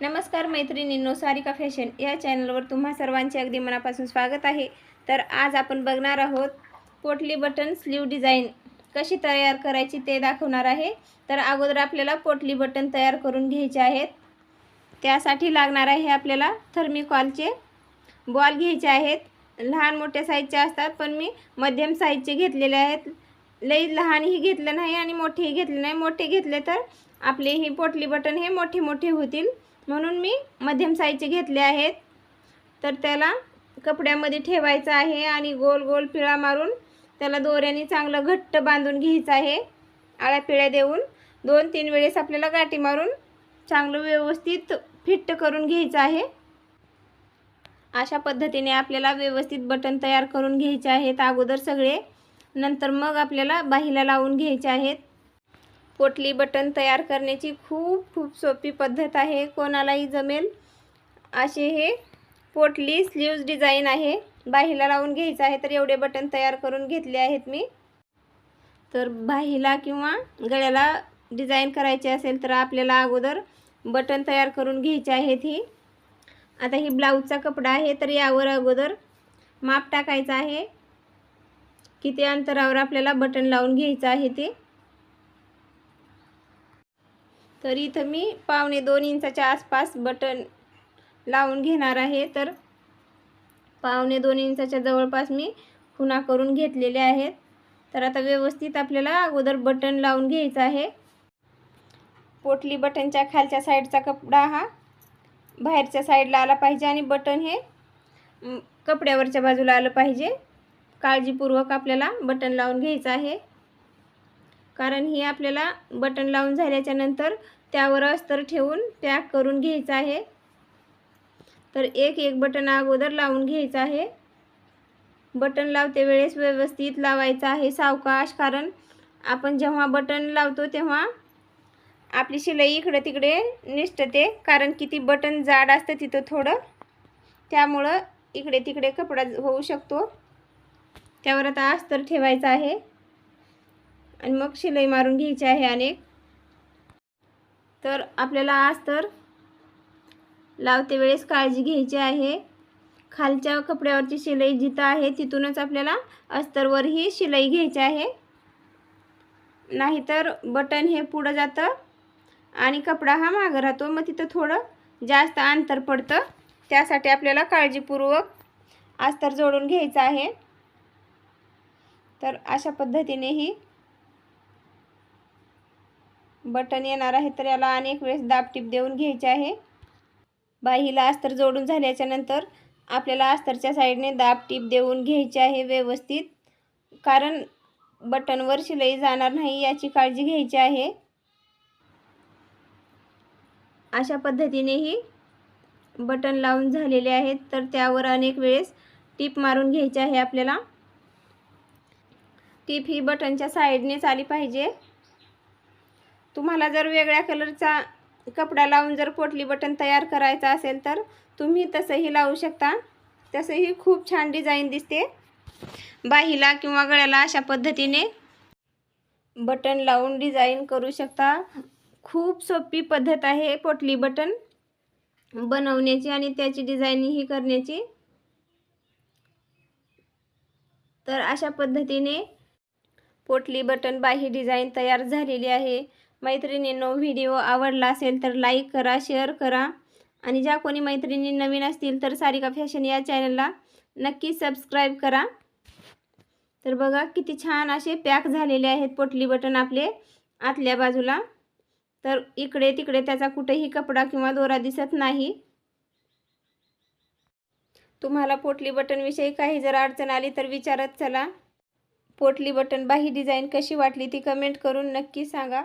नमस्कार मैत्रिणींनो सारिका फॅशन या चॅनलवर तुम्हा सर्वांचे अगदी मनापासून स्वागत आहे. तर आज आपण बघणार आहोत पोटली बटन स्लीव डिझाईन कशी तयार करायची ते दाखवणार आहे. तर अगोदर आपल्याला पोटली बटन तयार करून घ्यायचे आहेत. त्यासाठी लागणार आहे आपल्याला थर्मिकॉलचे बॉल घ्यायचे आहेत. लहान मोठ्या साईजचे असतात पण मी मध्यम साईजचे घेतलेले आहेत. लई लहानही घेतलं नाही आणि मोठेही घेतले नाही. मोठे घेतले तर आपले ही पोटली बटन हे मोठे मोठे होतील. म्हणून मी मध्यम साईजचे घेतले आहेत. तर त्याला कपड्यामध्ये ठेवायचं आहे आणि गोल गोल पिळा मारून त्याला दोऱ्याने चांगलं घट्ट बांधून घ्यायचं आहे. आळ्या पिळ्या देऊन दोन तीन वेळेस आपल्याला गाठी मारून चांगलं व्यवस्थित फिट्ट करून घ्यायचं आहे. अशा पद्धतीने आपल्याला व्यवस्थित बटन तयार करून घ्यायचे आहेत अगोदर सगळे. नंतर मग आपल्याला बाहीला लावून घ्यायचे आहेत. पोटली बटन तयार करण्याची खूप खूप सोपी पद्धत आहे. कोणालाही जमेल असे हे पोटली स्लीव्ज डिझाईन आहे. बाहीला लावून घ्यायचं आहे तर एवढे बटन तयार करून घेतले आहेत मी. तर बाहीला किंवा गळ्याला डिझाईन करायचे असेल तर आपल्याला अगोदर बटन तयार करून घ्यायचे आहेत ही. आता ही ब्लाऊजचा कपडा आहे तर यावर अगोदर माप टाकायचं आहे. किती अंतरावर आपल्याला बटन लावून घ्यायचं आहे ते. तर इथं मी पावणे दोन इंचाच्या आसपास बटन लावून घेणार आहे. तर पावणे दोन इंचाच्या जवळपास मी खुणा करून घेतलेले आहेत. तर आता व्यवस्थित आपल्याला अगोदर बटन लावून घ्यायचं आहे. पोटली बटनच्या खालच्या साईडचा कपडा हा बाहेरच्या साईडला आला पाहिजे आणि बटन हे कपड्यावरच्या बाजूला आलं पाहिजे. काळजीपूर्वक आपल्याला बटन लावून घ्यायचं आहे. कारण हे आपल्याला बटन लावून झाल्याच्यानंतर त्यावर अस्तर ठेवून पॅक करून घ्यायचं आहे. तर एक एक बटन अगोदर लावून घ्यायचं आहे. बटन लावते वेळेस व्यवस्थित लावायचं आहे सावकाश कारण आपण जेव्हा बटन लावतो तेव्हा आपली शिलाई इकडे तिकडे निष्ठते कारण किती बटन जाड असतं तिथं थोडं. त्यामुळं इकडे तिकडे कपडा होऊ शकतो. त्यावर आता अस्तर ठेवायचं आहे. आणि मग शिलाई मारून घ्यायची आहे अनेक तर आपल्याला अस्तर लावते वेळेस काळजी घ्यायची आहे. खालच्या कपड्यावरची शिलाई जिथं आहे तिथूनच आपल्याला अस्तरवरही शिलाई घ्यायची आहे. नाहीतर बटन हे पुढं जातं आणि कपडा हा मागं राहतो. मग तिथं थोडं जास्त अंतर पडतं. त्यासाठी आपल्याला काळजीपूर्वक अस्तर जोडून घ्यायचं आहे. तर अशा पद्धतीनेही बटन येणार आहे तर याला अनेक वेळेस दाबटीप देऊन घ्यायचे आहे. बाहीला अस्तर जोडून झाल्याच्यानंतर आपल्याला अस्तरच्या साईडने दाबटीप देऊन घ्यायचे आहे व्यवस्थित. कारण बटनवर शिलाई जाणार नाही याची काळजी घ्यायची आहे. अशा पद्धतीनेही बटन लावून झालेले आहेत तर त्यावर अनेक वेळेस टीप मारून घ्यायची आहे आपल्याला. टीप ही बटनच्या साईडनेच आली पाहिजे. तुम्हाला जर वेगळ्या कलरचा कपडा लावून जर पोटली बटन तयार करायचा असेल तर तुम्ही तसंही लावू शकता. तसंही खूप छान डिझाईन दिसते. बाहीला किंवा गळ्याला अशा पद्धतीने बटन लावून डिझाईन करू शकता. खूप सोपी पद्धत आहे पोटली बटन बनवण्याची आणि त्याची डिझाईनही करण्याची. तर अशा पद्धतीने पोटली बटन बाही डिझाईन तयार झालेली आहे. मैत्रिणींनो व्हिडिओ आवडला असेल तर लाईक करा शेअर करा. आणि ज्या कोणी मैत्रिणी नवीन असतील तर सारिका फॅशन या चॅनलला नक्की सबस्क्राईब करा. तर बघा किती छान असे पॅक झालेले आहेत पोटली बटन आपले आतल्या बाजूला. तर इकडे तिकडे त्याचा कुठेही कपडा किंवा दोरा दिसत नाही. तुम्हाला पोटली बटनविषयी काही जर अडचण आली तर विचारत चला. पोटली बटन बाही डिझाईन कशी वाटली ती कमेंट करून नक्की सांगा.